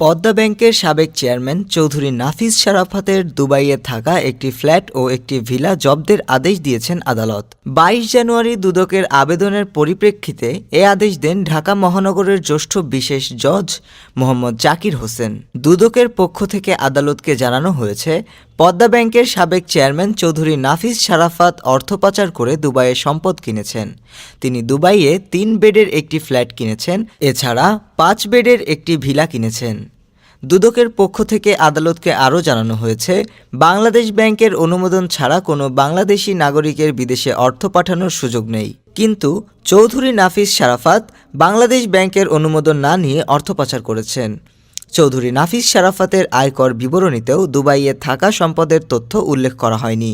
পদ্মা ব্যাংকের সাবেক চেয়ারম্যান চৌধুরী নাফিস শারাফাতের দুবাইয়ে থাকা একটি ফ্ল্যাট ও একটি ভিলা জব্দের আদেশ দিয়েছেন আদালত। বাইশ জানুয়ারি দুদকের আবেদনের পরিপ্রেক্ষিতে এ আদেশ দেন ঢাকা মহানগরের জ্যেষ্ঠ বিশেষ জজ মোহাম্মদ জাকির হোসেন। দুদকের পক্ষ থেকে আদালতকে জানানো হয়েছে, পদ্মা ব্যাংকের সাবেক চেয়ারম্যান চৌধুরী নাফিস শারাফাত অর্থ পাচার করে দুবাইয়ে সম্পদ কিনেছেন। তিনি দুবাইয়ে তিন বেডের একটি ফ্ল্যাট কিনেছেন। এছাড়া পাঁচ বেডের একটি ভিলা কিনেছেন। দুদকের পক্ষ থেকে আদালতকে আরও জানানো হয়েছে, বাংলাদেশ ব্যাংকের অনুমোদন ছাড়া কোনো বাংলাদেশি নাগরিকের বিদেশে অর্থ পাঠানোর সুযোগ নেই। কিন্তু চৌধুরী নাফিস শারাফাত বাংলাদেশ ব্যাংকের অনুমোদন না নিয়ে অর্থ পাচার করেছেন। চৌধুরী নাফিস শারাফাতের আয়কর বিবরণীতেও দুবাইয়ে থাকা সম্পদের তথ্য উল্লেখ করা হয়নি।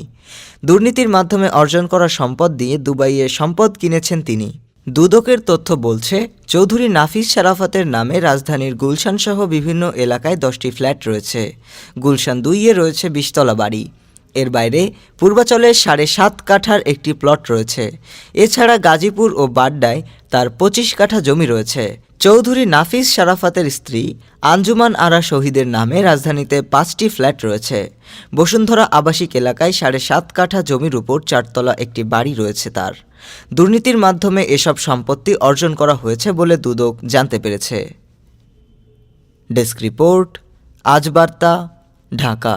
দুর্নীতির মাধ্যমে অর্জন করা সম্পদ দিয়ে দুবাইয়ে সম্পদ কিনেছেন তিনি। দুদকের তথ্য বলছে, চৌধুরী নাফিস শারাফাতের নামে রাজধানীর গুলশানসহ বিভিন্ন এলাকায় দশটি ফ্ল্যাট রয়েছে। গুলশান দুইয়ে রয়েছে বিশতলা বাড়ি। এর বাইরে পূর্বাচলে সাড়ে সাত কাঠার একটি প্লট রয়েছে। এছাড়া গাজীপুর ও বাড্ডায় তার পঁচিশ কাঠা জমি রয়েছে। চৌধুরী নাফিস শারাফাতের স্ত্রী আঞ্জুমান আরা শহীদের নামে রাজধানীতে পাঁচটি ফ্ল্যাট রয়েছে। বসুন্ধরা আবাসিক এলাকায় সাড়ে সাত কাঠা জমির উপর চারতলা একটি বাড়ি রয়েছে তার। দুর্নীতির মাধ্যমে এসব সম্পত্তি অর্জন করা হয়েছে বলে দুদক জানতে পেরেছে। ডেস্ক রিপোর্ট, আজ বার্তা, ঢাকা।